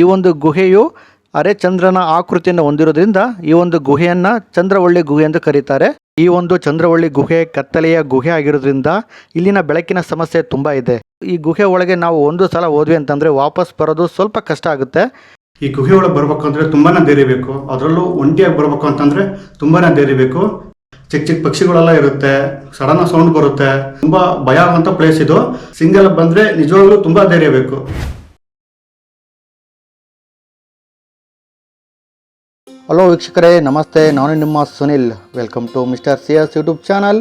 ಈ ಒಂದು ಗುಹೆಯು ಅರೆ ಚಂದ್ರನ ಆಕೃತಿಯನ್ನು ಹೊಂದಿರೋದ್ರಿಂದ ಈ ಒಂದು ಗುಹೆಯನ್ನು ಚಂದ್ರವಳ್ಳಿ ಗುಹೆ ಎಂದು ಕರೀತಾರೆ. ಈ ಒಂದು ಚಂದ್ರವಳ್ಳಿ ಗುಹೆ ಕತ್ತಲೆಯ ಗುಹೆ ಆಗಿರೋದ್ರಿಂದ ಇಲ್ಲಿನ ಬೆಳಕಿನ ಸಮಸ್ಯೆ ತುಂಬ ಇದೆ. ಈ ಗುಹೆ ಒಳಗೆ ನಾವು ಒಂದು ಸಲ ಹೋದ್ವಿ ಅಂತಂದರೆ ವಾಪಸ್ ಬರೋದು ಸ್ವಲ್ಪ ಕಷ್ಟ ಆಗುತ್ತೆ. ಈ ಗುಹೆ ಒಳಗೆ ಬರಬೇಕು ಅಂದ್ರೆ ತುಂಬಾನೇ ಧೈರ್ಯ ಬೇಕು. ಅದರಲ್ಲೂ ಒಂಟಿಯಾಗಿ ಬರಬೇಕು ಅಂತಂದ್ರೆ ತುಂಬಾನೇ ಧೈರ್ಯ ಬೇಕು. ಚಿಕ್ಕ ಚಿಕ್ಕ ಪಕ್ಷಿಗಳೆಲ್ಲ ಇರುತ್ತೆ, ಸಡನ್ ಸೌಂಡ್ ಬರುತ್ತೆ. ತುಂಬಾ ಭಯ ಆಗುವಂಥ ಪ್ಲೇಸ್ ಇದು. ಸಿಂಗಲ್ ಬಂದ್ರೆ ನಿಜವಾಗ್ಲೂ ತುಂಬಾ ಧೈರ್ಯ ಬೇಕು. ಹಲೋ ವೀಕ್ಷಕರೇ, ನಮಸ್ತೆ. ನಾನು ನಿಮ್ಮ Sunil. Welcome to mister C S YouTube channel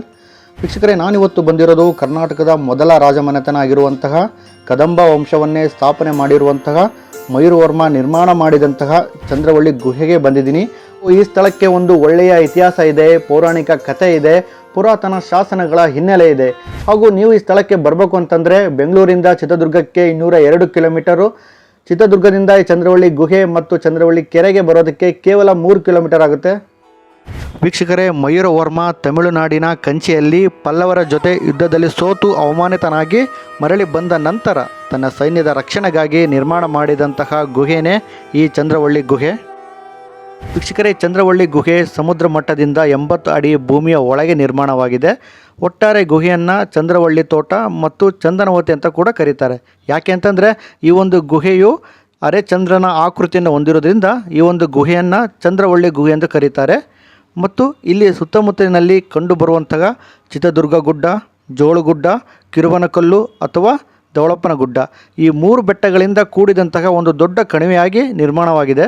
ವೀಕ್ಷಕರೇ, ನಾನಿವತ್ತು ಬಂದಿರೋದು ಕರ್ನಾಟಕದ ಮೊದಲ ರಾಜಮನೆತನ ಆಗಿರುವಂತಹ ಕದಂಬ ವಂಶವನ್ನೇ ಸ್ಥಾಪನೆ ಮಾಡಿರುವಂತಹ ಮಯೂರವರ್ಮ ನಿರ್ಮಾಣ ಮಾಡಿದಂತಹ ಚಂದ್ರವಳ್ಳಿ ಗುಹೆಗೆ ಬಂದಿದ್ದೀನಿ. ಈ ಸ್ಥಳಕ್ಕೆ ಒಂದು ಒಳ್ಳೆಯ ಇತಿಹಾಸ ಇದೆ, ಪೌರಾಣಿಕ ಕಥೆ ಇದೆ, ಪುರಾತನ ಶಾಸನಗಳ ಹಿನ್ನೆಲೆ ಇದೆ. ಹಾಗೂ ನೀವು ಈ ಸ್ಥಳಕ್ಕೆ ಬರಬೇಕು ಅಂತಂದರೆ ಬೆಂಗಳೂರಿಂದ ಚಿತ್ರದುರ್ಗಕ್ಕೆ ಇನ್ನೂರ ಎರಡು ಕಿಲೋಮೀಟರು ಚಿತ್ರದುರ್ಗದಿಂದ ಈ ಚಂದ್ರವಳ್ಳಿ ಗುಹೆ ಮತ್ತು ಚಂದ್ರವಳ್ಳಿ ಕೆರೆಗೆ ಬರೋದಕ್ಕೆ ಕೇವಲ ಮೂರು ಕಿಲೋಮೀಟರ್ ಆಗುತ್ತೆ. ವೀಕ್ಷಕರೇ, ಮಯೂರ ವರ್ಮ ತಮಿಳುನಾಡಿನ ಕಂಚಿಯಲ್ಲಿ ಪಲ್ಲವರ ಜೊತೆ ಯುದ್ಧದಲ್ಲಿ ಸೋತು ಅವಮಾನಿತನಾಗಿ ಮರಳಿ ಬಂದ ನಂತರ ತನ್ನ ಸೈನ್ಯದ ರಕ್ಷಣೆಗಾಗಿ ನಿರ್ಮಾಣ ಮಾಡಿದಂತಹ ಗುಹೆನೇ ಈ ಚಂದ್ರವಳ್ಳಿ ಗುಹೆ. ವೀಕ್ಷಕರೇ, ಚಂದ್ರವಳ್ಳಿ ಗುಹೆ ಸಮುದ್ರ ಮಟ್ಟದಿಂದ ಎಂಬತ್ತು ಅಡಿ ಭೂಮಿಯ ಒಳಗೆ ನಿರ್ಮಾಣವಾಗಿದೆ. ಒಟ್ಟಾರೆ ಗುಹೆಯನ್ನು ಚಂದ್ರವಳ್ಳಿ ತೋಟ ಮತ್ತು ಚಂದನವತಿ ಅಂತ ಕೂಡ ಕರೀತಾರೆ. ಯಾಕೆ ಅಂತಂದರೆ ಈ ಒಂದು ಗುಹೆಯು ಅರೆ ಚಂದ್ರನ ಆಕೃತಿಯನ್ನು ಹೊಂದಿರೋದ್ರಿಂದ ಈ ಒಂದು ಗುಹೆಯನ್ನು ಚಂದ್ರವಳ್ಳಿ ಗುಹೆ ಎಂದು ಕರೀತಾರೆ. ಮತ್ತು ಇಲ್ಲಿ ಸುತ್ತಮುತ್ತಲಿನಲ್ಲಿ ಕಂಡುಬರುವಂತಹ ಚಿತ್ರದುರ್ಗ ಗುಡ್ಡ ಜೋಳುಗುಡ್ಡ ಕಿರುವನಕಲ್ಲು ಅಥವಾ ದೌಳಪ್ಪನ ಗುಡ್ಡ ಈ ಮೂರು ಬೆಟ್ಟಗಳಿಂದ ಕೂಡಿದಂತಹ ಒಂದು ದೊಡ್ಡ ಕಣಿವೆಯಾಗಿ ನಿರ್ಮಾಣವಾಗಿದೆ.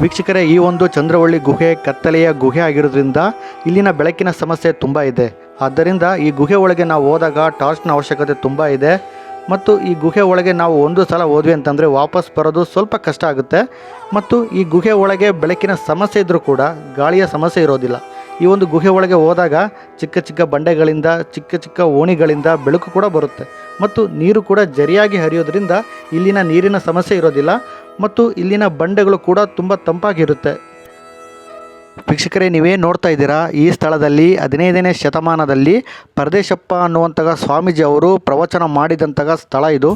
ವೀಕ್ಷಕರೇ, ಈ ಒಂದು ಚಂದ್ರವಳ್ಳಿ ಗುಹೆ ಕತ್ತಲೆಯ ಗುಹೆ ಆಗಿರೋದ್ರಿಂದ ಇಲ್ಲಿನ ಬೆಳಕಿನ ಸಮಸ್ಯೆ ತುಂಬ ಇದೆ. ಆದ್ದರಿಂದ ಈ ಗುಹೆ ಒಳಗೆ ನಾವು ಹೋದಾಗ ಟಾರ್ಚ್ನ ಅವಶ್ಯಕತೆ ತುಂಬ ಇದೆ. ಮತ್ತು ಈ ಗುಹೆ ಒಳಗೆ ನಾವು ಒಂದು ಸಲ ಹೋದ್ವಿ ಅಂತಂದರೆ ವಾಪಸ್ ಬರೋದು ಸ್ವಲ್ಪ ಕಷ್ಟ ಆಗುತ್ತೆ. ಮತ್ತು ಈ ಗುಹೆ ಒಳಗೆ ಬೆಳಕಿನ ಸಮಸ್ಯೆ ಇದ್ದರೂ ಕೂಡ ಗಾಳಿಯ ಸಮಸ್ಯೆ ಇರೋದಿಲ್ಲ. ಈ ಒಂದು ಗುಹೆ ಒಳಗೆ ಹೋದಾಗ ಚಿಕ್ಕ ಚಿಕ್ಕ ಬಂಡೆಗಳಿಂದ, ಚಿಕ್ಕ ಚಿಕ್ಕ ಓಣಿಗಳಿಂದ ಬೆಳಕು ಕೂಡ ಬರುತ್ತೆ. ಮತ್ತು ನೀರು ಕೂಡ ಜರಿಯಾಗಿ ಹರಿಯೋದ್ರಿಂದ ಇಲ್ಲಿನ ನೀರಿನ ಸಮಸ್ಯೆ ಇರೋದಿಲ್ಲ. ಮತ್ತು ಇಲ್ಲಿನ ಬಂಡೆಗಳು ಕೂಡ ತುಂಬ ತಂಪಾಗಿರುತ್ತೆ. ವೀಕ್ಷಕರೇ, ನೀವೇ ನೋಡ್ತಾ ಇದ್ದೀರಾ, ಈ ಸ್ಥಳದಲ್ಲಿ, ಹದಿನೈದನೇ ಶತಮಾನದಲ್ಲಿ ಪರದೇಶಪ್ಪ ಅನ್ನುವಂತಹ ಸ್ವಾಮೀಜಿ ಅವರು ಪ್ರವಚನ ಮಾಡಿದಂತಹ ಸ್ಥಳ ಇದು.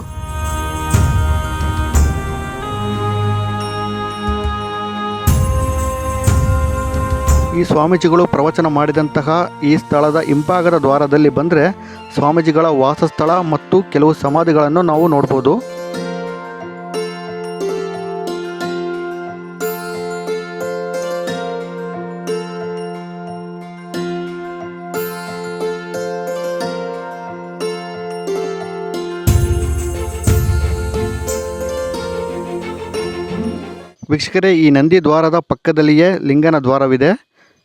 ಈ ಸ್ವಾಮೀಜಿಗಳು ಪ್ರವಚನ ಮಾಡಿದಂತಹ ಈ ಸ್ಥಳದ ಹಿಂಭಾಗದ ದ್ವಾರದಲ್ಲಿ ಬಂದರೆ ಸ್ವಾಮೀಜಿಗಳ ವಾಸಸ್ಥಳ ಮತ್ತು ಕೆಲವು ಸಮಾಧಿಗಳನ್ನು ನಾವು ನೋಡ್ಬೋದು. ವೀಕ್ಷಕರೇ, ಈ ನಂದಿ ದ್ವಾರದ ಪಕ್ಕದಲ್ಲಿಯೇ ಲಿಂಗನ ದ್ವಾರವಿದೆ.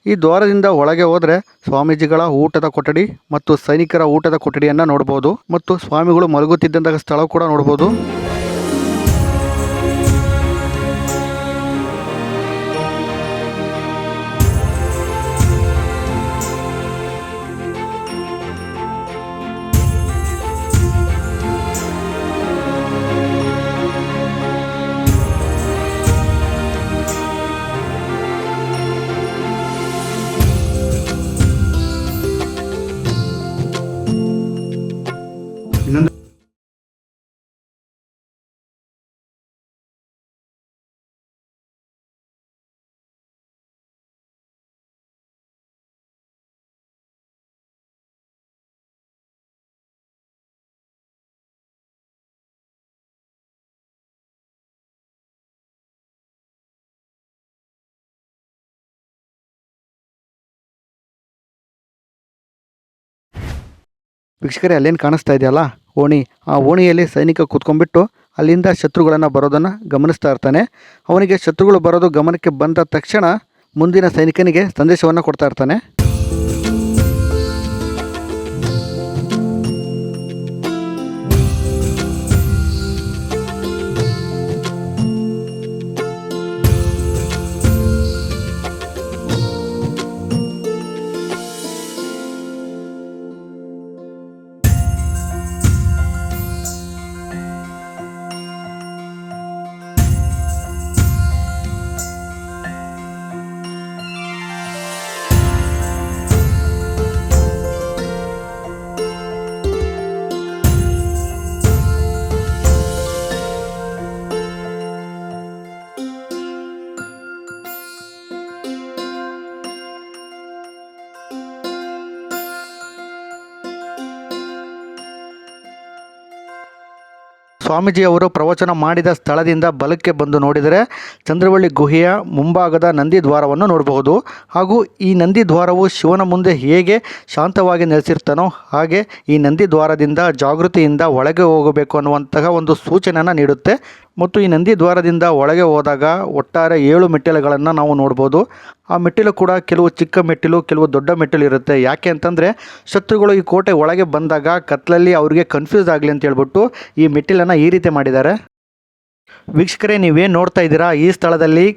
ಈ ದ್ವಾರದಿಂದ ಒಳಗೆ ಹೋದರೆ ಸ್ವಾಮೀಜಿಗಳ ಊಟದ ಕೊಠಡಿ ಮತ್ತು ಸೈನಿಕರ ಊಟದ ಕೊಠಡಿಯನ್ನು ನೋಡ್ಬೋದು. ಮತ್ತು ಸ್ವಾಮಿಗಳು ಮಲಗುತ್ತಿದ್ದಂತಹ ಸ್ಥಳ ಕೂಡ ನೋಡ್ಬೋದು. ವೀಕ್ಷಕರೇ, ಅಲ್ಲೇನು ಕಾಣಿಸ್ತಾ ಇದೆಯಲ್ಲ? ಓಣಿ. ಆ ಓಣಿಯಲ್ಲಿ ಸೈನಿಕ ಕೂತ್ಕೊಂಡ್ಬಿಟ್ಟು ಅಲ್ಲಿಂದ ಶತ್ರುಗಳನ್ನು ಬರೋದನ್ನು ಗಮನಿಸ್ತಾ ಇರ್ತಾನೆ. ಅವನಿಗೆ ಶತ್ರುಗಳು ಬರೋದು ಗಮನಕ್ಕೆ ಬಂದ ತಕ್ಷಣ ಮುಂದಿನ ಸೈನಿಕನಿಗೆ ಸಂದೇಶವನ್ನು ಕೊಡ್ತಾ ಇರ್ತಾನೆ. ಸ್ವಾಮೀಜಿಯವರು ಪ್ರವಚನ ಮಾಡಿದ ಸ್ಥಳದಿಂದ ಬಲಕ್ಕೆ ಬಂದು ನೋಡಿದರೆ ಚಂದ್ರವಳ್ಳಿ ಗುಹೆಯ ಮುಂಭಾಗದ ನಂದಿ ದ್ವಾರವನ್ನು ನೋಡಬಹುದು. ಹಾಗೂ ಈ ನಂದಿ ದ್ವಾರವು ಶಿವನ ಮುಂದೆ ಹೇಗೆ ಶಾಂತವಾಗಿ ನೆಲೆಸಿರ್ತಾನೋ ಹಾಗೆ ಈ ನಂದಿ ದ್ವಾರದಿಂದ ಜಾಗೃತಿಯಿಂದ ಒಳಗೆ ಹೋಗಬೇಕು ಅನ್ನುವಂತಹ ಒಂದು ಸೂಚನೆಯನ್ನು ನೀಡುತ್ತೆ. ಮತ್ತು ಈ ನಂದಿ ದ್ವಾರದಿಂದ ಒಳಗೆ ಹೋದಾಗ ಒಟ್ಟಾರೆ ಏಳು ಮೆಟ್ಟಿಲುಗಳನ್ನು ನಾವು ನೋಡ್ಬೋದು. ಆ ಮೆಟ್ಟಿಲು ಕೂಡ ಕೆಲವು ಚಿಕ್ಕ ಮೆಟ್ಟಿಲು, ಕೆಲವು ದೊಡ್ಡ ಮೆಟ್ಟಿಲು ಇರುತ್ತೆ. ಯಾಕೆ ಅಂತಂದರೆ ಶತ್ರುಗಳು ಈ ಕೋಟೆ ಒಳಗೆ ಬಂದಾಗ ಕತ್ತಲಲ್ಲಿ ಅವರಿಗೆ ಕನ್ಫ್ಯೂಸ್ ಆಗಲಿ ಅಂತ ಹೇಳ್ಬಿಟ್ಟು ಈ ಮೆಟ್ಟಿಲನ್ನು ಈ ರೀತಿ ಮಾಡಿದ್ದಾರೆ. ವೀಕ್ಷಕರೇ, ನೀವೇನು ನೋಡ್ತಾ ಇದ್ದೀರಾ? ಈ ಸ್ಥಳದಲ್ಲಿ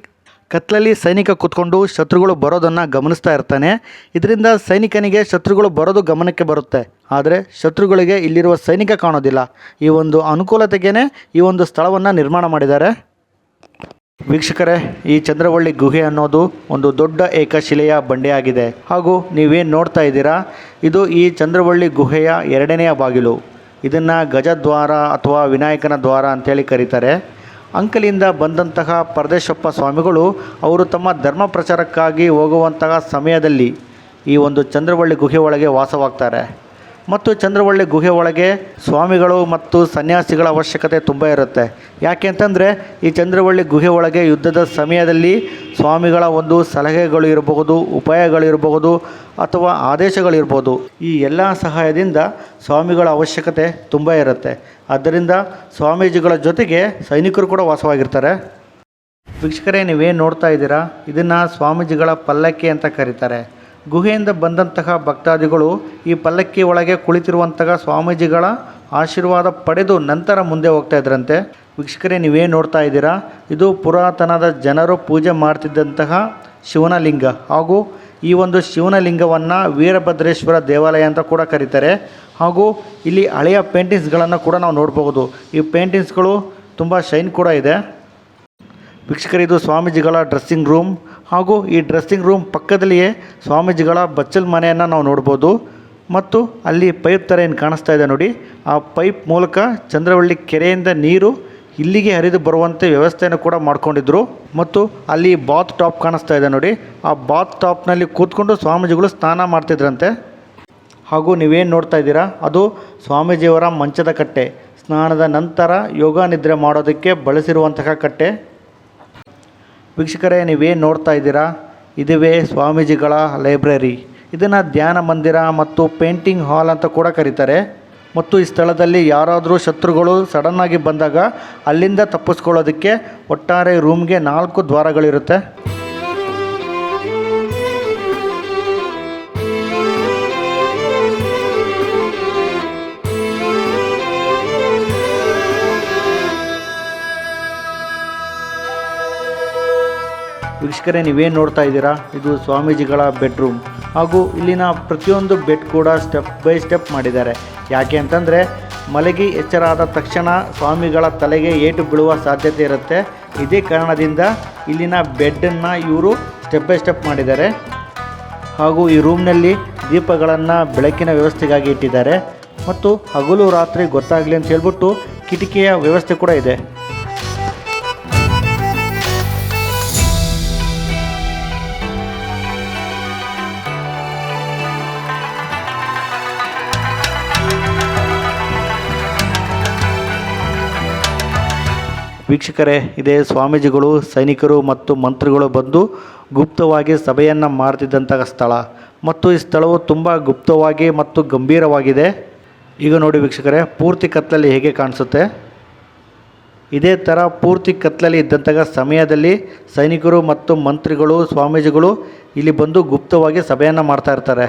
ಕತ್ಲಲ್ಲಿ ಸೈನಿಕ ಕೂತ್ಕೊಂಡು ಶತ್ರುಗಳು ಬರೋದನ್ನು ಗಮನಿಸ್ತಾ ಇರ್ತಾನೆ. ಇದರಿಂದ ಸೈನಿಕನಿಗೆ ಶತ್ರುಗಳು ಬರೋದು ಗಮನಕ್ಕೆ ಬರುತ್ತೆ. ಆದರೆ ಶತ್ರುಗಳಿಗೆ ಇಲ್ಲಿರುವ ಸೈನಿಕ ಕಾಣೋದಿಲ್ಲ. ಈ ಒಂದು ಅನುಕೂಲತೆಗೇನೆ ಈ ಒಂದು ಸ್ಥಳವನ್ನು ನಿರ್ಮಾಣ ಮಾಡಿದ್ದಾರೆ. ವೀಕ್ಷಕರೇ, ಈ ಚಂದ್ರವಳ್ಳಿ ಗುಹೆ ಅನ್ನೋದು ಒಂದು ದೊಡ್ಡ ಏಕಶಿಲೆಯ ಬಂಡೆಯಾಗಿದೆ. ಹಾಗೂ ನೀವೇನು ನೋಡ್ತಾ ಇದ್ದೀರಾ, ಇದು ಈ ಚಂದ್ರವಳ್ಳಿ ಗುಹೆಯ ಎರಡನೆಯ ಬಾಗಿಲು. ಇದನ್ನು ಗಜದ್ವಾರ ಅಥವಾ ವಿನಾಯಕನ ದ್ವಾರ ಅಂತೇಳಿ ಕರೀತಾರೆ. ಅಂಕಲಿಂದ ಬಂದಂತಹ ಪರದೇಶಪ್ಪ ಸ್ವಾಮಿಗಳು, ಅವರು ತಮ್ಮ ಧರ್ಮ ಪ್ರಚಾರಕ್ಕಾಗಿ ಹೋಗುವಂತಹ ಸಮಯದಲ್ಲಿ ಈ ಒಂದು ಚಂದ್ರವಳ್ಳಿ ಗುಹೆ ಒಳಗೆ ವಾಸವಾಗ್ತಾರೆ. ಮತ್ತು ಚಂದ್ರವಳ್ಳಿ ಗುಹೆ ಒಳಗೆ ಸ್ವಾಮಿಗಳು ಮತ್ತು ಸನ್ಯಾಸಿಗಳ ಅವಶ್ಯಕತೆ ತುಂಬ ಇರುತ್ತೆ. ಯಾಕೆ ಅಂತಂದರೆ, ಈ ಚಂದ್ರವಳ್ಳಿ ಗುಹೆ ಒಳಗೆ ಯುದ್ಧದ ಸಮಯದಲ್ಲಿ ಸ್ವಾಮಿಗಳ ಒಂದು ಸಲಹೆಗಳು ಇರಬಹುದು ಉಪಾಯಗಳಿರಬಹುದು ಅಥವಾ ಆದೇಶಗಳಿರ್ಬೋದು ಈ ಎಲ್ಲ ಸಹಾಯದಿಂದ ಸ್ವಾಮಿಗಳ ಅವಶ್ಯಕತೆ ತುಂಬ ಇರುತ್ತೆ. ಆದ್ದರಿಂದ ಸ್ವಾಮೀಜಿಗಳ ಜೊತೆಗೆ ಸೈನಿಕರು ಕೂಡ ವಾಸವಾಗಿರ್ತಾರೆ. ವೀಕ್ಷಕರೇ, ನೀವೇನು ನೋಡ್ತಾ ಇದ್ದೀರಾ? ಇದನ್ನು ಸ್ವಾಮೀಜಿಗಳ ಪಲ್ಲಕ್ಕಿ ಅಂತ ಕರೀತಾರೆ. ಗುಹೆಯಿಂದ ಬಂದಂತಹ ಭಕ್ತಾದಿಗಳು ಈ ಪಲ್ಲಕ್ಕಿ ಒಳಗೆ ಕುಳಿತಿರುವಂತಹ ಸ್ವಾಮೀಜಿಗಳ ಆಶೀರ್ವಾದ ಪಡೆದು ನಂತರ ಮುಂದೆ ಹೋಗ್ತಾ ಇದ್ರಂತೆ. ವೀಕ್ಷಕರೇ, ನೀವೇನು ನೋಡ್ತಾ ಇದ್ದೀರಾ? ಇದು ಪುರಾತನದ ಜನರು ಪೂಜೆ ಮಾಡ್ತಿದ್ದಂತಹ ಶಿವನ ಲಿಂಗ ಹಾಗೂ ಈ ಒಂದು ಶಿವನ ಲಿಂಗವನ್ನು ವೀರಭದ್ರೇಶ್ವರ ದೇವಾಲಯ ಅಂತ ಕೂಡ ಕರೀತಾರೆ. ಹಾಗೂ ಇಲ್ಲಿ ಹಳೆಯ ಪೇಂಟಿಂಗ್ಸ್ಗಳನ್ನು ಕೂಡ ನಾವು ನೋಡಬಹುದು. ಈ ಪೇಂಟಿಂಗ್ಸ್ಗಳು ತುಂಬ ಶೈನ್ ಕೂಡ ಇದೆ. ವೀಕ್ಷಕರು, ಇದು ಸ್ವಾಮೀಜಿಗಳ ಡ್ರೆಸ್ಸಿಂಗ್ ರೂಮ್. ಹಾಗೂ ಈ ಡ್ರೆಸ್ಸಿಂಗ್ ರೂಮ್ ಪಕ್ಕದಲ್ಲಿಯೇ ಸ್ವಾಮೀಜಿಗಳ ಬಚ್ಚಲ್ ಮನೆಯನ್ನು ನಾವು ನೋಡ್ಬೋದು. ಮತ್ತು ಅಲ್ಲಿ ಪೈಪ್ ಥರ ಏನು ಕಾಣಿಸ್ತಾ ಇದೆ ನೋಡಿ. ಆ ಪೈಪ್ ಮೂಲಕ ಚಂದ್ರವಳ್ಳಿ ಕೆರೆಯಿಂದ ನೀರು ಇಲ್ಲಿಗೆ ಹರಿದು ಬರುವಂತೆ ವ್ಯವಸ್ಥೆಯನ್ನು ಕೂಡ ಮಾಡಿಕೊಂಡಿದ್ರು. ಮತ್ತು ಅಲ್ಲಿ ಬಾತ್ ಟಾಪ್ ಕಾಣಿಸ್ತಾ ಇದೆ ನೋಡಿ. ಆ ಬಾತ್ ಟಾಪ್ನಲ್ಲಿ ಕೂತ್ಕೊಂಡು ಸ್ವಾಮೀಜಿಗಳು ಸ್ನಾನ ಮಾಡ್ತಿದ್ರಂತೆ. ಹಾಗೂ ನೀವೇನು ನೋಡ್ತಾ ಇದ್ದೀರಾ? ಅದು ಸ್ವಾಮೀಜಿಯವರ ಮಂಚದ ಕಟ್ಟೆ. ಸ್ನಾನದ ನಂತರ ಯೋಗ ನಿದ್ರೆ ಮಾಡೋದಕ್ಕೆ ಬಳಸಿರುವಂತಹ ಕಟ್ಟೆ. ವೀಕ್ಷಕರೇ, ನೀವೇನು ನೋಡ್ತಾ ಇದ್ದೀರಾ? ಇದುವೇ ಸ್ವಾಮೀಜಿಗಳ ಲೈಬ್ರರಿ. ಇದನ್ನು ಧ್ಯಾನ ಮಂದಿರ ಮತ್ತು ಪೇಂಟಿಂಗ್ ಹಾಲ್ ಅಂತ ಕೂಡ ಕರೀತಾರೆ. ಮತ್ತು ಈ ಸ್ಥಳದಲ್ಲಿ ಯಾರಾದರೂ ಶತ್ರುಗಳು ಸಡನ್ನಾಗಿ ಬಂದಾಗ ಅಲ್ಲಿಂದ ತಪ್ಪಿಸ್ಕೊಳ್ಳೋದಕ್ಕೆ ಒಟ್ಟಾರೆ ರೂಮ್ಗೆ ನಾಲ್ಕು ದ್ವಾರಗಳಿರುತ್ತೆ. ವೀಕ್ಷಕರೇ ನೀವೇನು ನೋಡ್ತಾ ಇದ್ದೀರಾ? ಇದು ಸ್ವಾಮೀಜಿಗಳ ಬೆಡ್ರೂಮ್. ಹಾಗೂ ಇಲ್ಲಿನ ಪ್ರತಿಯೊಂದು ಬೆಡ್ ಕೂಡ ಸ್ಟೆಪ್ ಬೈ ಸ್ಟೆಪ್ ಮಾಡಿದ್ದಾರೆ. ಯಾಕೆ ಅಂತಂದರೆ, ಮಲಗಿ ಎಚ್ಚರಾದ ತಕ್ಷಣ ಸ್ವಾಮಿಗಳ ತಲೆಗೆ ಏಟು ಬೀಳುವ ಸಾಧ್ಯತೆ ಇರುತ್ತೆ. ಇದೇ ಕಾರಣದಿಂದ ಇಲ್ಲಿನ ಬೆಡ್ಡನ್ನು ಇವರು ಸ್ಟೆಪ್ ಬೈ ಸ್ಟೆಪ್ ಮಾಡಿದ್ದಾರೆ. ಹಾಗೂ ಈ ರೂಮ್ನಲ್ಲಿ ದೀಪಗಳನ್ನು ಬೆಳಕಿನ ವ್ಯವಸ್ಥೆಗಾಗಿ ಇಟ್ಟಿದ್ದಾರೆ. ಮತ್ತು ಹಗಲು ರಾತ್ರಿ ಗೊತ್ತಾಗಲಿ ಅಂತ ಹೇಳ್ಬಿಟ್ಟು ಕಿಟಕಿಯ ವ್ಯವಸ್ಥೆ ಕೂಡ ಇದೆ. ವೀಕ್ಷಕರೇ, ಇದೇ ಸ್ವಾಮೀಜಿಗಳು, ಸೈನಿಕರು ಮತ್ತು ಮಂತ್ರಿಗಳು ಬಂದು ಗುಪ್ತವಾಗಿ ಸಭೆಯನ್ನು ಮಾಡ್ತಿದ್ದಂತಹ ಸ್ಥಳ. ಮತ್ತು ಈ ಸ್ಥಳವು ತುಂಬ ಗುಪ್ತವಾಗಿ ಮತ್ತು ಗಂಭೀರವಾಗಿದೆ. ಈಗ ನೋಡಿ ವೀಕ್ಷಕರೇ, ಪೂರ್ತಿ ಕತ್ತಲಲ್ಲಿ ಹೇಗೆ ಕಾಣಿಸುತ್ತೆ? ಇದೇ ಥರ ಪೂರ್ತಿ ಕತ್ತಲಲ್ಲಿ ಇದ್ದಂತಹ ಸಮಯದಲ್ಲಿ ಸೈನಿಕರು ಮತ್ತು ಮಂತ್ರಿಗಳು, ಸ್ವಾಮೀಜಿಗಳು ಇಲ್ಲಿ ಬಂದು ಗುಪ್ತವಾಗಿ ಸಭೆಯನ್ನು ಮಾಡ್ತಾ ಇರ್ತಾರೆ.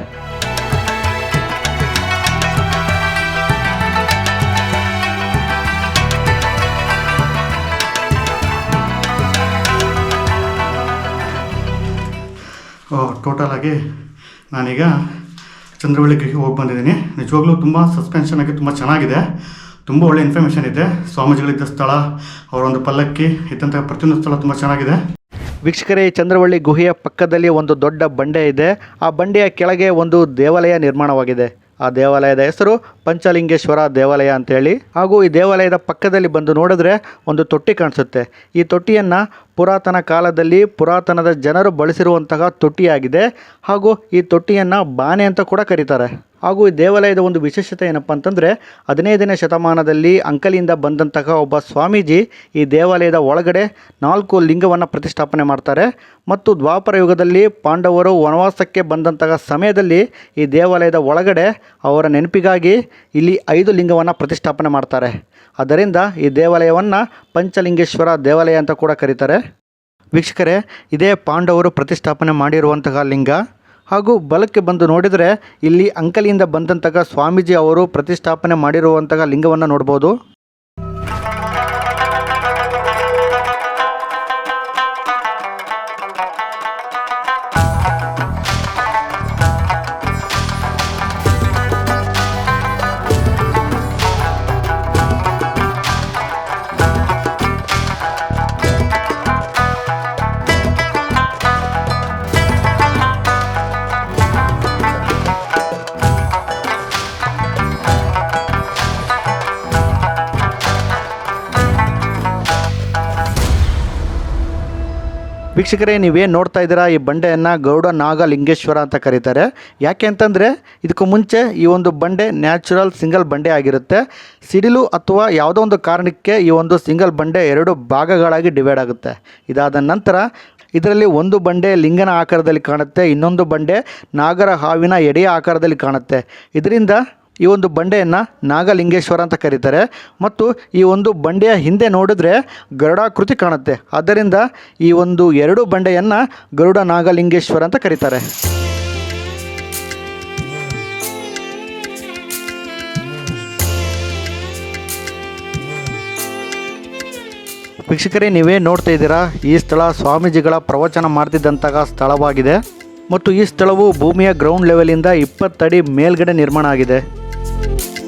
ಟೋಟಲ್ ಆಗಿ ನಾನೀಗ ಚಂದ್ರವಳ್ಳಿಗೆ ಹೋಗಿ ಬಂದಿದ್ದೀನಿ. ನಿಜವಾಗ್ಲೂ ತುಂಬ ಸಸ್ಪೆನ್ಷನ್ ಆಗಿ ತುಂಬ ಚೆನ್ನಾಗಿದೆ. ತುಂಬ ಒಳ್ಳೆ ಇನ್ಫಾರ್ಮೇಷನ್ ಇದೆ. ಸ್ವಾಮೀಜಿಗಳಿದ್ದ ಸ್ಥಳ ಅವರ ಒಂದು ಪಲ್ಲಕ್ಕಿ ಇದ್ದಂಥ ಪ್ರತಿಯೊಂದು ಸ್ಥಳ ತುಂಬ ಚೆನ್ನಾಗಿದೆ. ವೀಕ್ಷಕರೇ, ಚಂದ್ರವಳ್ಳಿ ಗುಹೆಯ ಪಕ್ಕದಲ್ಲಿ ಒಂದು ದೊಡ್ಡ ಬಂಡೆ ಇದೆ. ಆ ಬಂಡೆಯ ಕೆಳಗೆ ಒಂದು ದೇವಾಲಯ ನಿರ್ಮಾಣವಾಗಿದೆ. ಆ ದೇವಾಲಯದ ಹೆಸರು ಪಂಚಲಿಂಗೇಶ್ವರ ದೇವಾಲಯ ಅಂತೇಳಿ. ಹಾಗೂ ಈ ದೇವಾಲಯದ ಪಕ್ಕದಲ್ಲಿ ಬಂದು ನೋಡಿದ್ರೆ ಒಂದು ತೊಟ್ಟಿ ಕಾಣಿಸುತ್ತೆ. ಈ ತೊಟ್ಟಿಯನ್ನು ಪುರಾತನ ಕಾಲದಲ್ಲಿ ಪುರಾತನದ ಜನರು ಬಳಸಿರುವಂತಹ ತೊಟ್ಟಿಯಾಗಿದೆ. ಹಾಗೂ ಈ ತೊಟ್ಟಿಯನ್ನು ಬಾನೆ ಅಂತ ಕೂಡ ಕರೀತಾರೆ. ಹಾಗೂ ಈ ದೇವಾಲಯದ ಒಂದು ವಿಶೇಷತೆ ಏನಪ್ಪ ಅಂತಂದರೆ ಹದಿನೈದನೇ ಶತಮಾನದಲ್ಲಿ ಅಂಕಲಿಯಿಂದ ಬಂದಂತಹ ಒಬ್ಬ ಸ್ವಾಮೀಜಿ ಈ ದೇವಾಲಯದ ಒಳಗಡೆ ನಾಲ್ಕು ಲಿಂಗವನ್ನು ಪ್ರತಿಷ್ಠಾಪನೆ ಮಾಡ್ತಾರೆ. ಮತ್ತು ದ್ವಾಪರ ಯುಗದಲ್ಲಿ ಪಾಂಡವರು ವನವಾಸಕ್ಕೆ ಬಂದಂತಹ ಸಮಯದಲ್ಲಿ ಈ ದೇವಾಲಯದ ಒಳಗಡೆ ಅವರ ನೆನಪಿಗಾಗಿ ಇಲ್ಲಿ ಐದು ಲಿಂಗವನ್ನು ಪ್ರತಿಷ್ಠಾಪನೆ ಮಾಡ್ತಾರೆ. ಅದರಿಂದ ಈ ದೇವಾಲಯವನ್ನು ಪಂಚಲಿಂಗೇಶ್ವರ ದೇವಾಲಯ ಅಂತ ಕೂಡ ಕರೀತಾರೆ. ವೀಕ್ಷಕರೇ, ಇದೇ ಪಾಂಡವರು ಪ್ರತಿಷ್ಠಾಪನೆ ಮಾಡಿರುವಂತಹ ಲಿಂಗ. ಹಾಗೂ ಬಲಕ್ಕೆ ಬಂದು ನೋಡಿದರೆ ಇಲ್ಲಿ ಅಂಕಲಿಯಿಂದ ಬಂದಂತಹ ಸ್ವಾಮೀಜಿ ಅವರು ಪ್ರತಿಷ್ಠಾಪನೆ ಮಾಡಿರುವಂತಹ ಲಿಂಗವನ್ನು ನೋಡ್ಬೋದು. ವೀಕ್ಷಕರೇ, ನೀವೇನು ನೋಡ್ತಾ ಇದ್ದೀರಾ? ಈ ಬಂಡೆಯನ್ನು ಗೌಡ ನಾಗಲಿಂಗೇಶ್ವರ ಅಂತ ಕರೀತಾರೆ. ಯಾಕೆ ಅಂತಂದರೆ, ಇದಕ್ಕೂ ಮುಂಚೆ ಈ ಒಂದು ಬಂಡೆ ನ್ಯಾಚುರಲ್ ಸಿಂಗಲ್ ಬಂಡೆ ಆಗಿರುತ್ತೆ. ಸಿಡಿಲು ಅಥವಾ ಯಾವುದೋ ಒಂದು ಕಾರಣಕ್ಕೆ ಈ ಒಂದು ಸಿಂಗಲ್ ಬಂಡೆ ಎರಡು ಭಾಗಗಳಾಗಿ ಡಿವೈಡ್ ಆಗುತ್ತೆ. ಇದಾದ ನಂತರ, ಇದರಲ್ಲಿ ಒಂದು ಬಂಡೆ ಲಿಂಗನ ಆಕಾರದಲ್ಲಿ ಕಾಣುತ್ತೆ, ಇನ್ನೊಂದು ಬಂಡೆ ನಾಗರ ಹಾವಿನ ಎಡೆಯ ಆಕಾರದಲ್ಲಿ ಕಾಣುತ್ತೆ. ಇದರಿಂದ ಈ ಒಂದು ಬಂಡೆಯನ್ನು ನಾಗಲಿಂಗೇಶ್ವರ ಅಂತ ಕರೀತಾರೆ. ಮತ್ತು ಈ ಒಂದು ಬಂಡೆಯ ಹಿಂದೆ ನೋಡಿದ್ರೆ ಗರುಡಾಕೃತಿ ಕಾಣುತ್ತೆ. ಆದ್ದರಿಂದ ಈ ಒಂದು ಎರಡು ಬಂಡೆಯನ್ನು ಗರುಡ ನಾಗಲಿಂಗೇಶ್ವರ ಅಂತ ಕರೀತಾರೆ. ವೀಕ್ಷಕರೇ, ನೀವೇ ನೋಡ್ತಾ ಇದ್ದೀರಾ, ಈ ಸ್ಥಳ ಸ್ವಾಮೀಜಿಗಳ ಪ್ರವಚನ ಮಾಡ್ತಿದ್ದಂತಹ ಸ್ಥಳವಾಗಿದೆ. ಮತ್ತು ಈ ಸ್ಥಳವು ಭೂಮಿಯ ಗ್ರೌಂಡ್ ಲೆವೆಲಿಂದ ಇಪ್ಪತ್ತಡಿ ಮೇಲ್ಗಡೆ ನಿರ್ಮಾಣ ಆಗಿದೆ. Thank you.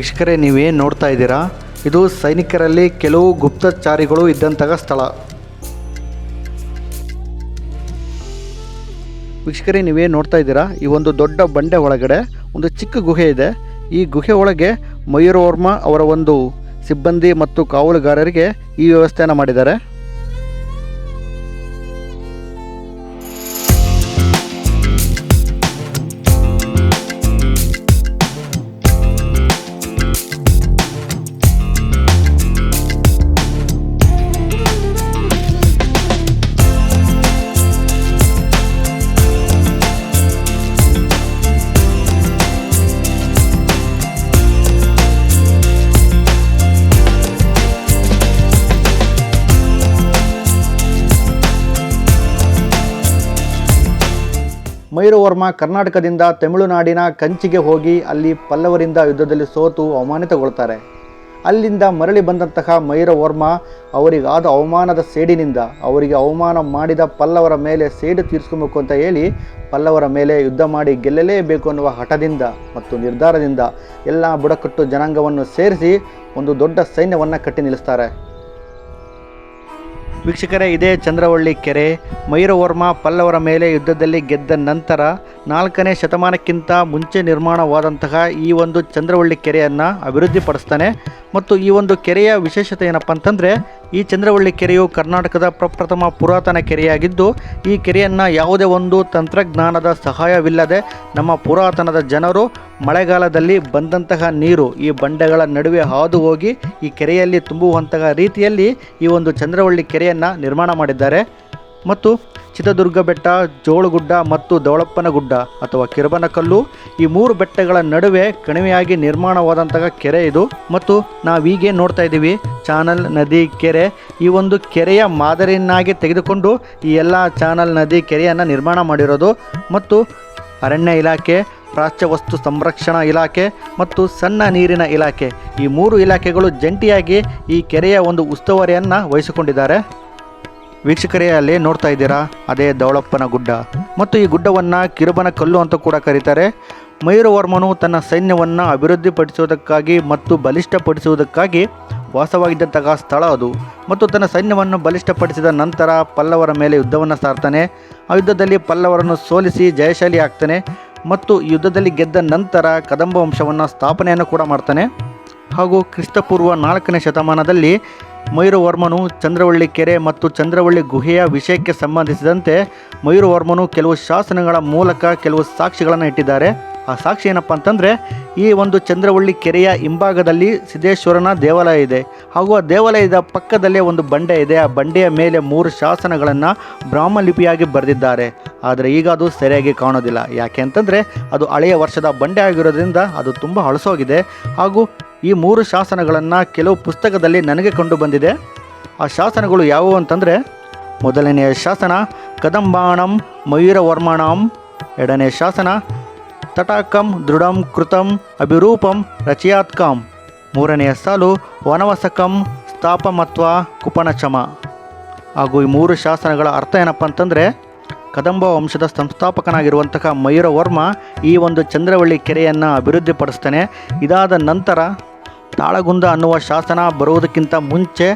ವೀಕ್ಷಕರೇ, ನೀವೇನು ನೋಡ್ತಾ ಇದ್ದೀರಾ? ಇದು ಸೈನಿಕರಲ್ಲಿ ಕೆಲವು ಗುಪ್ತಚಾರಿಗಳು ಇದ್ದಂತಹ ಸ್ಥಳ. ವೀಕ್ಷಕರೇ, ನೀವೇನು ನೋಡ್ತಾ ಇದ್ದೀರಾ? ಈ ಒಂದು ದೊಡ್ಡ ಬಂಡೆ ಒಳಗಡೆ ಒಂದು ಚಿಕ್ಕ ಗುಹೆ ಇದೆ. ಈ ಗುಹೆ ಒಳಗೆ ಮಯೂರವರ್ಮ ಅವರ ಒಂದು ಸಿಬ್ಬಂದಿ ಮತ್ತು ಕಾವಲುಗಾರರಿಗೆ ಈ ವ್ಯವಸ್ಥೆಯನ್ನು ಮಾಡಿದ್ದಾರೆ. ಮಯೂರವರ್ಮ ಕರ್ನಾಟಕದಿಂದ ತಮಿಳುನಾಡಿನ ಕಂಚಿಗೆ ಹೋಗಿ ಅಲ್ಲಿ ಪಲ್ಲವರಿಂದ ಯುದ್ಧದಲ್ಲಿ ಸೋತು ಅವಮಾನಿತಗೊಳ್ತಾರೆ. ಅಲ್ಲಿಂದ ಮರಳಿ ಬಂದಂತಹ ಮಯೂರವರ್ಮ ಅವರಿಗಾದ ಅವಮಾನದ ಸೇಡಿನಿಂದ ಅವರಿಗೆ ಅವಮಾನ ಮಾಡಿದ ಪಲ್ಲವರ ಮೇಲೆ ಸೇಡು ತೀರಿಸ್ಕೊಬೇಕು ಅಂತ ಹೇಳಿ ಪಲ್ಲವರ ಮೇಲೆ ಯುದ್ಧ ಮಾಡಿ ಗೆಲ್ಲಲೇಬೇಕು ಅನ್ನುವ ಹಠದಿಂದ ಮತ್ತು ನಿರ್ಧಾರದಿಂದ ಎಲ್ಲ ಬುಡಕಟ್ಟು ಜನಾಂಗವನ್ನು ಸೇರಿಸಿ ಒಂದು ದೊಡ್ಡ ಸೈನ್ಯವನ್ನು ಕಟ್ಟಿ ನಿಲ್ಲಿಸ್ತಾರೆ. ವೀಕ್ಷಕರೇ, ಇದೇ ಚಂದ್ರವಳ್ಳಿ ಕೆರೆ. ಮೈರವರ್ಮ ಪಲ್ಲವರ ಮೇಲೆ ಯುದ್ಧದಲ್ಲಿ ಗೆದ್ದ ನಂತರ ನಾಲ್ಕನೇ ಶತಮಾನಕ್ಕಿಂತ ಮುಂಚೆ ನಿರ್ಮಾಣವಾದಂತಹ ಈ ಒಂದು ಚಂದ್ರವಳ್ಳಿ ಕೆರೆಯನ್ನು ಅಭಿವೃದ್ಧಿಪಡಿಸ್ತಾನೆ. ಮತ್ತು ಈ ಒಂದು ಕೆರೆಯ ವಿಶೇಷತೆ ಏನಪ್ಪ ಅಂತಂದರೆ ಈ ಚಂದ್ರವಳ್ಳಿ ಕೆರೆಯು ಕರ್ನಾಟಕದ ಪ್ರಪ್ರಥಮ ಪುರಾತನ ಕೆರೆಯಾಗಿದ್ದು, ಈ ಕೆರೆಯನ್ನು ಯಾವುದೇ ಒಂದು ತಂತ್ರಜ್ಞಾನದ ಸಹಾಯವಿಲ್ಲದೆ ನಮ್ಮ ಪುರಾತನದ ಜನರು ಮಳೆಗಾಲದಲ್ಲಿ ಬಂದಂತಹ ನೀರು ಈ ಬಂಡೆಗಳ ನಡುವೆ ಹಾದು ಹೋಗಿ ಈ ಕೆರೆಯಲ್ಲಿ ತುಂಬುವಂತಹ ರೀತಿಯಲ್ಲಿ ಈ ಒಂದು ಚಂದ್ರವಳ್ಳಿ ಕೆರೆಯನ್ನು ನಿರ್ಮಾಣ ಮಾಡಿದ್ದಾರೆ. ಮತ್ತು ಚಿತ್ರದುರ್ಗ ಬೆಟ್ಟ, ಜೋಳಗುಡ್ಡ ಮತ್ತು ದೌಳಪ್ಪನ ಗುಡ್ಡ ಅಥವಾ ಕಿರಬನಕಲ್ಲು ಈ ಮೂರು ಬೆಟ್ಟಗಳ ನಡುವೆ ಕಣಿವೆಯಾಗಿ ನಿರ್ಮಾಣವಾದಂತಹ ಕೆರೆ ಇದು. ಮತ್ತು ನಾವೀಗೆ ನೋಡ್ತಾ ಇದ್ದೀವಿ, ಚಾನಲ್ ನದಿ ಕೆರೆ. ಈ ಒಂದು ಕೆರೆಯ ಮಾದರಿಯನ್ನಾಗಿ ತೆಗೆದುಕೊಂಡು ಈ ಎಲ್ಲ ಚಾನಲ್ ನದಿ ಕೆರೆಯನ್ನು ನಿರ್ಮಾಣ ಮಾಡಿರೋದು. ಮತ್ತು ಅರಣ್ಯ ಇಲಾಖೆ, ಪ್ರಾಚ್ಯ ವಸ್ತು ಸಂರಕ್ಷಣಾ ಇಲಾಖೆ ಮತ್ತು ಸಣ್ಣ ನೀರಿನ ಇಲಾಖೆ ಈ ಮೂರು ಇಲಾಖೆಗಳು ಜಂಟಿಯಾಗಿ ಈ ಕೆರೆಯ ಒಂದು ಉಸ್ತುವಾರಿಯನ್ನು ವಹಿಸಿಕೊಂಡಿದ್ದಾರೆ. ವೀಕ್ಷಕರೇ, ಅಲ್ಲಿ ನೋಡ್ತಾ ಇದ್ದೀರಾ? ಅದೇ ದೌಳಪ್ಪನ ಗುಡ್ಡ. ಮತ್ತು ಈ ಗುಡ್ಡವನ್ನು ಕಿರುಬನ ಕಲ್ಲು ಅಂತ ಕೂಡ ಕರೀತಾರೆ. ಮಯೂರವರ್ಮನು ತನ್ನ ಸೈನ್ಯವನ್ನು ಅಭಿವೃದ್ಧಿಪಡಿಸುವುದಕ್ಕಾಗಿ ಮತ್ತು ಬಲಿಷ್ಠಪಡಿಸುವುದಕ್ಕಾಗಿ ವಾಸವಾಗಿದ್ದಂತಹ ಸ್ಥಳ ಅದು. ಮತ್ತು ತನ್ನ ಸೈನ್ಯವನ್ನು ಬಲಿಷ್ಠಪಡಿಸಿದ ನಂತರ ಪಲ್ಲವರ ಮೇಲೆ ಯುದ್ಧವನ್ನು ಸಾರ್ತಾನೆ. ಆ ಯುದ್ಧದಲ್ಲಿ ಪಲ್ಲವರನ್ನು ಸೋಲಿಸಿ ಜಯಶಾಲಿ ಆಗ್ತಾನೆ. ಮತ್ತು ಯುದ್ಧದಲ್ಲಿ ಗೆದ್ದ ನಂತರ ಕದಂಬ ವಂಶವನ್ನು ಸ್ಥಾಪನೆಯನ್ನು ಕೂಡ ಮಾಡ್ತಾನೆ. ಹಾಗೂ ಕ್ರಿಸ್ತಪೂರ್ವ ನಾಲ್ಕನೇ ಶತಮಾನದಲ್ಲಿ ಮಯೂರವರ್ಮನು ಚಂದ್ರವಳ್ಳಿ ಕೆರೆ ಮತ್ತು ಚಂದ್ರವಳ್ಳಿ ಗುಹೆಯ ವಿಷಯಕ್ಕೆ ಸಂಬಂಧಿಸಿದಂತೆ ಮಯೂರವರ್ಮನು ಕೆಲವು ಶಾಸನಗಳ ಮೂಲಕ ಕೆಲವು ಸಾಕ್ಷಿಗಳನ್ನು ಇಟ್ಟಿದ್ದಾರೆ. ಆ ಸಾಕ್ಷಿ ಏನಪ್ಪ ಅಂತಂದರೆ, ಈ ಒಂದು ಚಂದ್ರವಳ್ಳಿ ಕೆರೆಯ ಹಿಂಭಾಗದಲ್ಲಿ ಸಿದ್ದೇಶ್ವರನ ದೇವಾಲಯ ಇದೆ. ಹಾಗೂ ಆ ದೇವಾಲಯದ ಪಕ್ಕದಲ್ಲೇ ಒಂದು ಬಂಡೆ ಇದೆ. ಆ ಬಂಡೆಯ ಮೇಲೆ ಮೂರು ಶಾಸನಗಳನ್ನು ಬ್ರಾಹ್ಮಲಿಪಿಯಾಗಿ ಬರೆದಿದ್ದಾರೆ. ಆದರೆ ಈಗ ಅದು ಸರಿಯಾಗಿ ಕಾಣೋದಿಲ್ಲ. ಯಾಕೆ ಅಂತಂದರೆ ಅದು ಹಳೆಯ ವರ್ಷದ ಬಂಡೆ ಆಗಿರೋದ್ರಿಂದ ಅದು ತುಂಬ ಹಳಸೋಗಿದೆ ಹಾಗೂ ಈ ಮೂರು ಶಾಸನಗಳನ್ನು ಕೆಲವು ಪುಸ್ತಕದಲ್ಲಿ ನನಗೆ ಕಂಡು ಬಂದಿದೆ. ಆ ಶಾಸನಗಳು ಯಾವುವು ಅಂತಂದರೆ, ಮೊದಲನೆಯ ಶಾಸನ, ಕದಂಬಾಣಂ ಮಯೂರವರ್ಮಣಂ. ಎರಡನೇ ಶಾಸನ, ತಟಾಕಂ ದೃಢಂ ಕೃತಂ ಅಭಿರೂಪಂ ರಚಯಾತ್ಕಂ. ಮೂರನೆಯ ಸಾಲು, ವನವಸಕಂ ಸ್ಥಾಪಮತ್ವ ಕುಪನಚಮ. ಹಾಗೂ ಈ ಮೂರು ಶಾಸನಗಳ ಅರ್ಥ ಏನಪ್ಪ ಅಂತಂದರೆ ಕದಂಬ ವಂಶದ ಸಂಸ್ಥಾಪಕನಾಗಿರುವಂತಹ ಮಯೂರವರ್ಮ ಈ ಒಂದು ಚಂದ್ರವಳ್ಳಿ ಕೆರೆಯನ್ನು ಅಭಿವೃದ್ಧಿಪಡಿಸ್ತಾನೆ. ಇದಾದ ನಂತರ ತಾಳಗುಂದ ಅನ್ನುವ ಶಾಸನ ಬರುವುದಕ್ಕಿಂತ ಮುಂಚೆ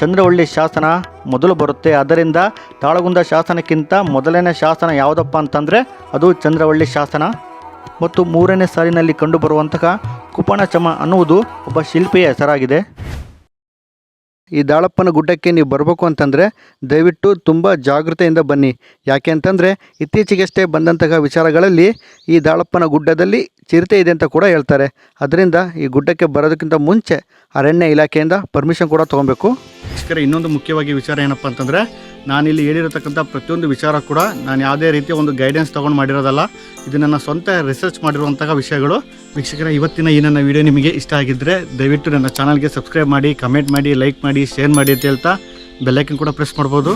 ಚಂದ್ರವಳ್ಳಿ ಶಾಸನ ಮೊದಲು ಬರುತ್ತೆ. ಅದರಿಂದ ತಾಳಗುಂದ ಶಾಸನಕ್ಕಿಂತ ಮೊದಲನೇ ಶಾಸನ ಯಾವುದಪ್ಪ ಅಂತಂದರೆ ಅದು ಚಂದ್ರವಳ್ಳಿ ಶಾಸನ. ಮತ್ತು ಮೂರನೇ ಸಾಲಿನಲ್ಲಿ ಕಂಡುಬರುವಂತಹ ಕುಪಣಚಮ ಅನ್ನುವುದು ಒಬ್ಬ ಶಿಲ್ಪಿಯ ಹೆಸರಾಗಿದೆ. ಈ ದಾಳಪ್ಪನ ಗುಡ್ಡಕ್ಕೆ ನೀವು ಬರಬೇಕು ಅಂತಂದರೆ ದಯವಿಟ್ಟು ತುಂಬ ಜಾಗೃತೆಯಿಂದ ಬನ್ನಿ. ಯಾಕೆ ಅಂತಂದರೆ ಇತ್ತೀಚೆಗಷ್ಟೇ ಬಂದಂತಹ ವಿಚಾರಗಳಲ್ಲಿ ಈ ದಾಳಪ್ಪನ ಗುಡ್ಡದಲ್ಲಿ ಚಿರತೆ ಇದೆ ಅಂತ ಕೂಡ ಹೇಳ್ತಾರೆ. ಅದರಿಂದ ಈ ಗುಡ್ಡಕ್ಕೆ ಬರೋದಕ್ಕಿಂತ ಮುಂಚೆ ಅರಣ್ಯ ಇಲಾಖೆಯಿಂದ ಪರ್ಮಿಷನ್ ಕೂಡ ತೊಗೊಬೇಕು. ವೀಕ್ಷಕರೇ, ಇನ್ನೊಂದು ಮುಖ್ಯವಾಗಿ ವಿಚಾರ ಏನಪ್ಪ ಅಂತಂದರೆ, ನಾನಿಲ್ಲಿ ಹೇಳಿರತಕ್ಕಂಥ ಪ್ರತಿಯೊಂದು ವಿಚಾರ ಕೂಡ ನಾನು ಯಾವುದೇ ರೀತಿಯ ಒಂದು ಗೈಡೆನ್ಸ್ ತೊಗೊಂಡು ಮಾಡಿರೋದಲ್ಲ ಇದು ನನ್ನ ಸ್ವಂತ ರಿಸರ್ಚ್ ಮಾಡಿರುವಂತಹ ವಿಷಯಗಳು. ವೀಕ್ಷಕರ, ಇವತ್ತಿನ ಈ ನನ್ನ ವಿಡಿಯೋ ನಿಮಗೆ ಇಷ್ಟ ಆಗಿದ್ದರೆ ದಯವಿಟ್ಟು ನನ್ನ ಚಾನಲ್ಗೆ ಸಬ್ಸ್ಕ್ರೈಬ್ ಮಾಡಿ ಕಮೆಂಟ್ ಮಾಡಿ ಲೈಕ್ ಮಾಡಿ ಶೇರ್ ಮಾಡಿ ಅಂತ ಹೇಳ್ತಾ ಬೆಲ್ಲೈಕನ್ ಕೂಡ ಪ್ರೆಸ್ ಮಾಡ್ಬೋದು.